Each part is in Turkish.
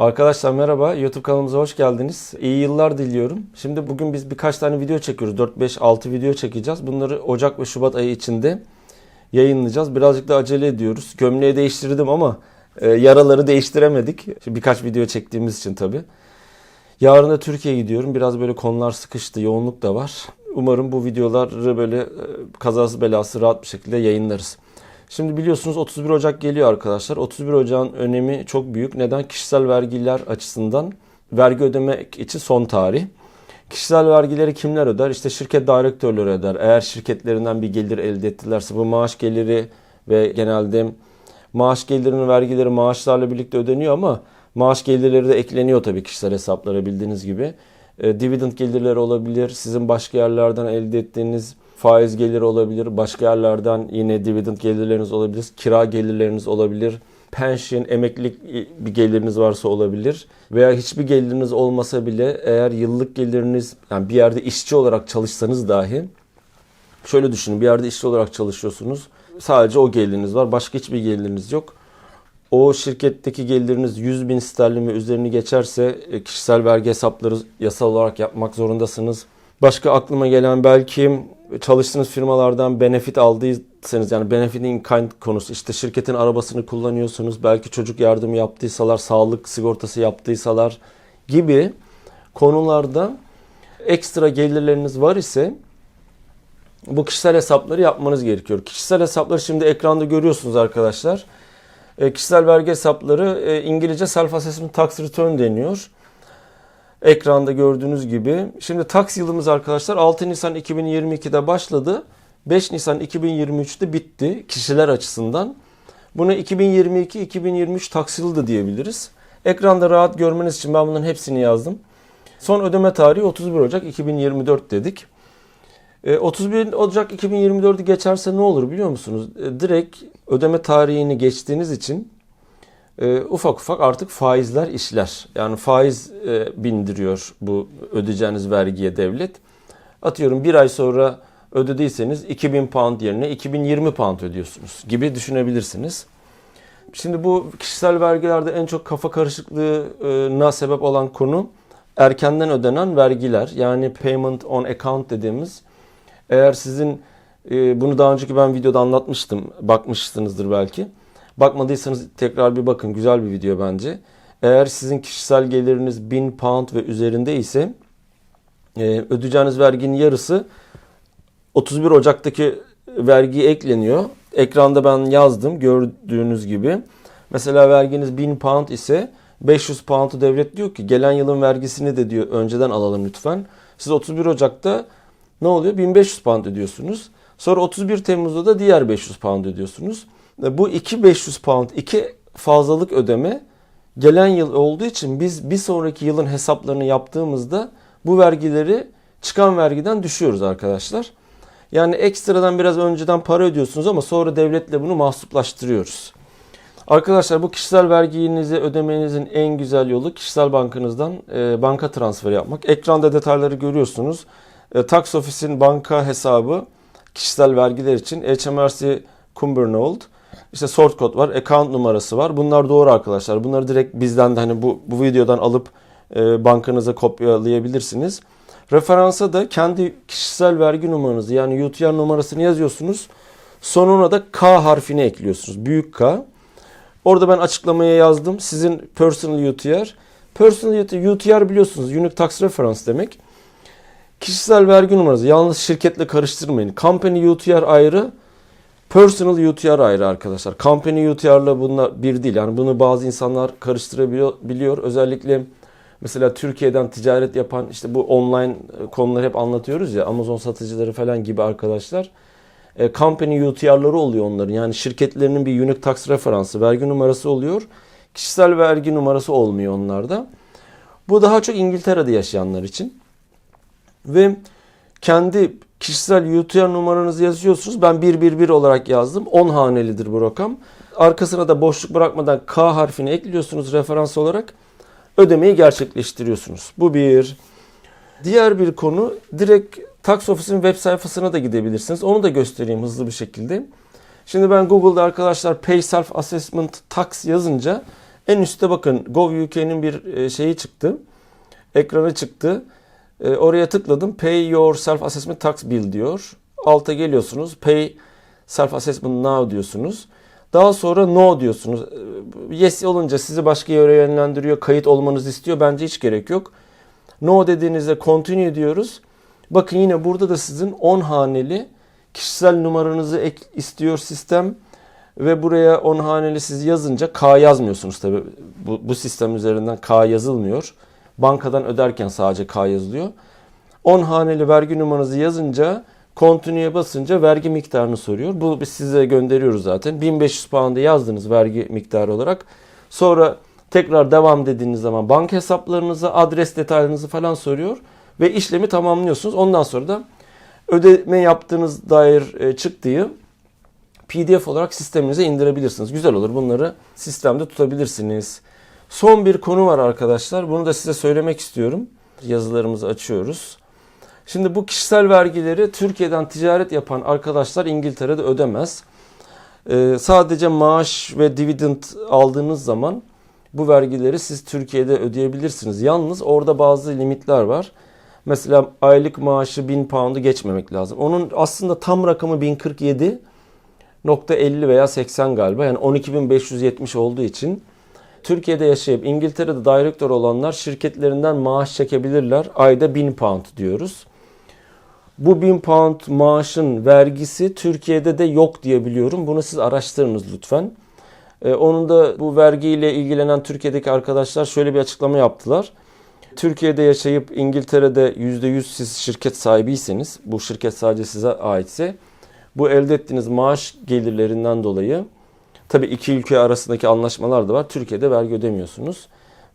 Arkadaşlar merhaba. YouTube kanalımıza hoş geldiniz. İyi yıllar diliyorum. Şimdi bugün biz birkaç tane video çekiyoruz. 4 5 6 video çekeceğiz. Bunları Ocak ve Şubat ayı içinde yayınlayacağız. Birazcık da acele ediyoruz. Gömleği değiştirdim ama e, yaraları değiştiremedik. Şimdi birkaç video çektiğimiz için tabii. Yarın da Türkiye'ye gidiyorum. Biraz böyle konular sıkıştı. Yoğunluk da var. Umarım bu videoları böyle e, kazası belası rahat bir şekilde yayınlarız. Şimdi biliyorsunuz 31 Ocak geliyor arkadaşlar. 31 Ocak'ın önemi çok büyük. Neden? Kişisel vergiler açısından vergi ödemek için son tarih. Kişisel vergileri kimler öder? İşte şirket direktörleri öder. Eğer şirketlerinden bir gelir elde ettilerse bu maaş geliri ve genelde maaş gelirinin vergileri maaşlarla birlikte ödeniyor ama maaş gelirleri de ekleniyor tabii kişisel hesaplara bildiğiniz gibi. E, dividend gelirleri olabilir. Sizin başka yerlerden elde ettiğiniz faiz geliri olabilir. Başka yerlerden yine dividend gelirleriniz olabilir. Kira gelirleriniz olabilir. Pension, emeklilik bir geliriniz varsa olabilir. Veya hiçbir geliriniz olmasa bile eğer yıllık geliriniz yani bir yerde işçi olarak çalışsanız dahi şöyle düşünün bir yerde işçi olarak çalışıyorsunuz. Sadece o geliriniz var. Başka hiçbir geliriniz yok. O şirketteki geliriniz 100 bin sterlin ve üzerini geçerse e, kişisel vergi hesapları yasal olarak yapmak zorundasınız. Başka aklıma gelen belki çalıştığınız firmalardan benefit aldıysanız yani benefit in kind konusu işte şirketin arabasını kullanıyorsunuz belki çocuk yardımı yaptıysalar sağlık sigortası yaptıysalar gibi konularda ekstra gelirleriniz var ise bu kişisel hesapları yapmanız gerekiyor. Kişisel hesapları şimdi ekranda görüyorsunuz arkadaşlar. E, kişisel vergi hesapları e, İngilizce Self Assessment Tax Return deniyor. Ekranda gördüğünüz gibi. Şimdi tax yılımız arkadaşlar 6 Nisan 2022'de başladı. 5 Nisan 2023'te bitti kişiler açısından. Buna 2022-2023 tax yılı da diyebiliriz. Ekranda rahat görmeniz için ben bunların hepsini yazdım. Son ödeme tarihi 31 Ocak 2024 dedik. E, 31 Ocak 2024'ü geçerse ne olur biliyor musunuz? E, direkt ödeme tarihini geçtiğiniz için e, ufak ufak artık faizler işler. Yani faiz e, bindiriyor bu ödeyeceğiniz vergiye devlet. Atıyorum bir ay sonra ödediyseniz 2000 pound yerine 2020 pound ödüyorsunuz gibi düşünebilirsiniz. Şimdi bu kişisel vergilerde en çok kafa karışıklığına sebep olan konu erkenden ödenen vergiler. Yani payment on account dediğimiz eğer sizin e, bunu daha önceki ben videoda anlatmıştım. Bakmışsınızdır belki. Bakmadıysanız tekrar bir bakın. Güzel bir video bence. Eğer sizin kişisel geliriniz 1000 pound ve üzerinde ise e, ödeyeceğiniz verginin yarısı 31 Ocak'taki vergi ekleniyor. Ekranda ben yazdım gördüğünüz gibi. Mesela verginiz 1000 pound ise 500 pound'u devlet diyor ki gelen yılın vergisini de diyor önceden alalım lütfen. Siz 31 Ocak'ta ne oluyor? 1500 pound ödüyorsunuz. Sonra 31 Temmuz'da da diğer 500 pound ödüyorsunuz. Bu iki 500 pound, iki fazlalık ödeme gelen yıl olduğu için biz bir sonraki yılın hesaplarını yaptığımızda bu vergileri çıkan vergiden düşüyoruz arkadaşlar. Yani ekstradan biraz önceden para ödüyorsunuz ama sonra devletle bunu mahsuplaştırıyoruz. Arkadaşlar bu kişisel verginizi ödemenizin en güzel yolu kişisel bankanızdan e, banka transferi yapmak. Ekranda detayları görüyorsunuz. E, Tax Office'in banka hesabı kişisel vergiler için HMRC Cumbernauld. İşte sort kod var, account numarası var. Bunlar doğru arkadaşlar. Bunları direkt bizden de hani bu, bu videodan alıp e, bankanıza kopyalayabilirsiniz. Referansa da kendi kişisel vergi numaranızı yani UTR numarasını yazıyorsunuz. Sonuna da K harfini ekliyorsunuz. Büyük K. Orada ben açıklamaya yazdım. Sizin personal UTR. Personal UTR biliyorsunuz Unique Tax Reference demek. Kişisel vergi numarası. Yalnız şirketle karıştırmayın. Company UTR ayrı. Personal UTR ayrı arkadaşlar. Company UTR'la bunlar bir değil. Yani bunu bazı insanlar karıştırabiliyor. Biliyor. Özellikle mesela Türkiye'den ticaret yapan işte bu online konuları hep anlatıyoruz ya. Amazon satıcıları falan gibi arkadaşlar. E, company UTR'ları oluyor onların. Yani şirketlerinin bir unique tax referansı, vergi numarası oluyor. Kişisel vergi numarası olmuyor onlarda. Bu daha çok İngiltere'de yaşayanlar için. Ve kendi kişisel UTR numaranızı yazıyorsunuz. Ben 111 olarak yazdım. 10 hanelidir bu rakam. Arkasına da boşluk bırakmadan K harfini ekliyorsunuz referans olarak. Ödemeyi gerçekleştiriyorsunuz. Bu bir. Diğer bir konu direkt Tax Office'in web sayfasına da gidebilirsiniz. Onu da göstereyim hızlı bir şekilde. Şimdi ben Google'da arkadaşlar Pay Self Assessment Tax yazınca En üstte bakın Gov.uk'nin bir e, şeyi çıktı. Ekranı çıktı. E, oraya tıkladım. Pay your self assessment tax bill diyor. Alta geliyorsunuz. Pay self assessment now diyorsunuz. Daha sonra no diyorsunuz. E, Yes olunca sizi başka yere yönlendiriyor. Kayıt olmanızı istiyor. Bence hiç gerek yok. No dediğinizde continue diyoruz. Bakın yine burada da sizin 10 haneli kişisel numaranızı ek istiyor sistem ve buraya 10 haneli siz yazınca K yazmıyorsunuz tabi. Bu, bu sistem üzerinden K yazılmıyor. Bankadan öderken sadece K yazılıyor. 10 haneli vergi numaranızı yazınca Continue'ye basınca vergi miktarını soruyor. Bu biz size gönderiyoruz zaten. 1500 pound'ı yazdınız vergi miktarı olarak. Sonra tekrar devam dediğiniz zaman banka hesaplarınızı, adres detaylarınızı falan soruyor ve işlemi tamamlıyorsunuz. Ondan sonra da ödeme yaptığınız dair e, çıktığı PDF olarak sisteminize indirebilirsiniz. Güzel olur. Bunları sistemde tutabilirsiniz. Son bir konu var arkadaşlar. Bunu da size söylemek istiyorum. Yazılarımızı açıyoruz. Şimdi bu kişisel vergileri Türkiye'den ticaret yapan arkadaşlar İngiltere'de ödemez. Ee, sadece maaş ve dividend aldığınız zaman bu vergileri siz Türkiye'de ödeyebilirsiniz. Yalnız orada bazı limitler var. Mesela aylık maaşı 1000 pound'u geçmemek lazım. Onun aslında tam rakamı 1047 nokta 50 veya 80 galiba. Yani 12.570 olduğu için Türkiye'de yaşayıp İngiltere'de direktör olanlar şirketlerinden maaş çekebilirler. Ayda 1000 pound diyoruz. Bu 1000 pound maaşın vergisi Türkiye'de de yok diye biliyorum. Bunu siz araştırınız lütfen. Ee, onun da bu vergiyle ilgilenen Türkiye'deki arkadaşlar şöyle bir açıklama yaptılar. Türkiye'de yaşayıp İngiltere'de %100 siz şirket sahibiyseniz, bu şirket sadece size aitse, bu elde ettiğiniz maaş gelirlerinden dolayı tabii iki ülke arasındaki anlaşmalar da var. Türkiye'de vergi ödemiyorsunuz.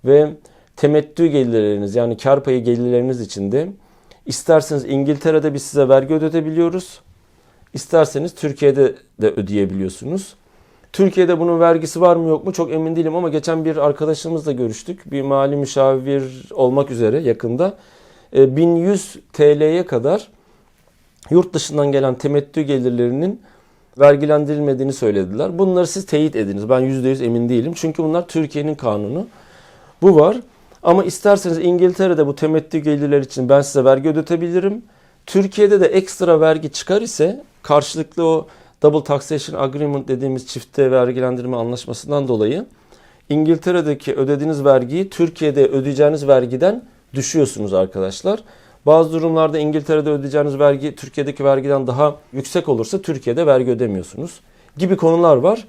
Ve temettü gelirleriniz yani kar payı gelirleriniz için de isterseniz İngiltere'de biz size vergi ödetebiliyoruz. İsterseniz Türkiye'de de ödeyebiliyorsunuz. Türkiye'de bunun vergisi var mı yok mu çok emin değilim ama geçen bir arkadaşımızla görüştük. Bir mali müşavir olmak üzere yakında. E, 1100 TL'ye kadar yurt dışından gelen temettü gelirlerinin vergilendirilmediğini söylediler. Bunları siz teyit ediniz. Ben %100 emin değilim. Çünkü bunlar Türkiye'nin kanunu. Bu var. Ama isterseniz İngiltere'de bu temettü gelirler için ben size vergi ödetebilirim. Türkiye'de de ekstra vergi çıkar ise karşılıklı o Double Taxation Agreement dediğimiz çifte vergilendirme anlaşmasından dolayı İngiltere'deki ödediğiniz vergiyi Türkiye'de ödeyeceğiniz vergiden düşüyorsunuz arkadaşlar. Bazı durumlarda İngiltere'de ödeyeceğiniz vergi Türkiye'deki vergiden daha yüksek olursa Türkiye'de vergi ödemiyorsunuz gibi konular var.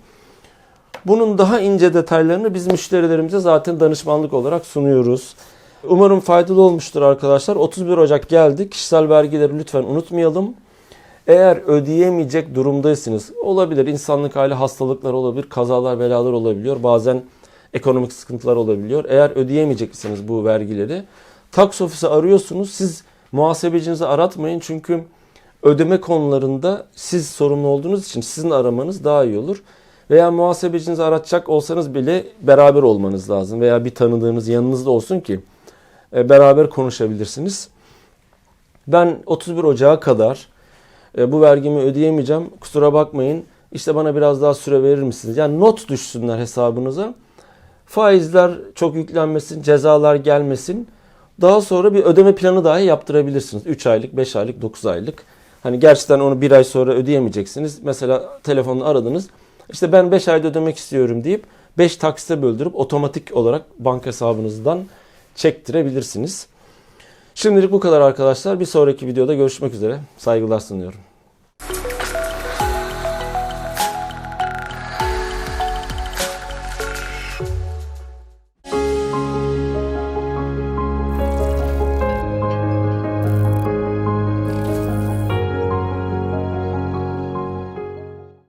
Bunun daha ince detaylarını biz müşterilerimize zaten danışmanlık olarak sunuyoruz. Umarım faydalı olmuştur arkadaşlar. 31 Ocak geldi. Kişisel vergileri lütfen unutmayalım. Eğer ödeyemeyecek durumdaysınız, olabilir insanlık hali hastalıklar olabilir, kazalar belalar olabiliyor, bazen ekonomik sıkıntılar olabiliyor. Eğer ödeyemeyeceksiniz bu vergileri, tax ofisi arıyorsunuz, siz muhasebecinizi aratmayın çünkü ödeme konularında siz sorumlu olduğunuz için sizin aramanız daha iyi olur. Veya muhasebecinizi aratacak olsanız bile beraber olmanız lazım veya bir tanıdığınız yanınızda olsun ki e, beraber konuşabilirsiniz. Ben 31 Ocağı kadar e, bu vergimi ödeyemeyeceğim. Kusura bakmayın. İşte bana biraz daha süre verir misiniz? Yani not düşsünler hesabınıza. Faizler çok yüklenmesin, cezalar gelmesin. Daha sonra bir ödeme planı dahi yaptırabilirsiniz. 3 aylık, 5 aylık, 9 aylık. Hani gerçekten onu bir ay sonra ödeyemeyeceksiniz. Mesela telefonla aradınız. İşte ben 5 ayda ödemek istiyorum deyip 5 taksite böldürüp otomatik olarak banka hesabınızdan çektirebilirsiniz. Şimdilik bu kadar arkadaşlar. Bir sonraki videoda görüşmek üzere. Saygılar sunuyorum.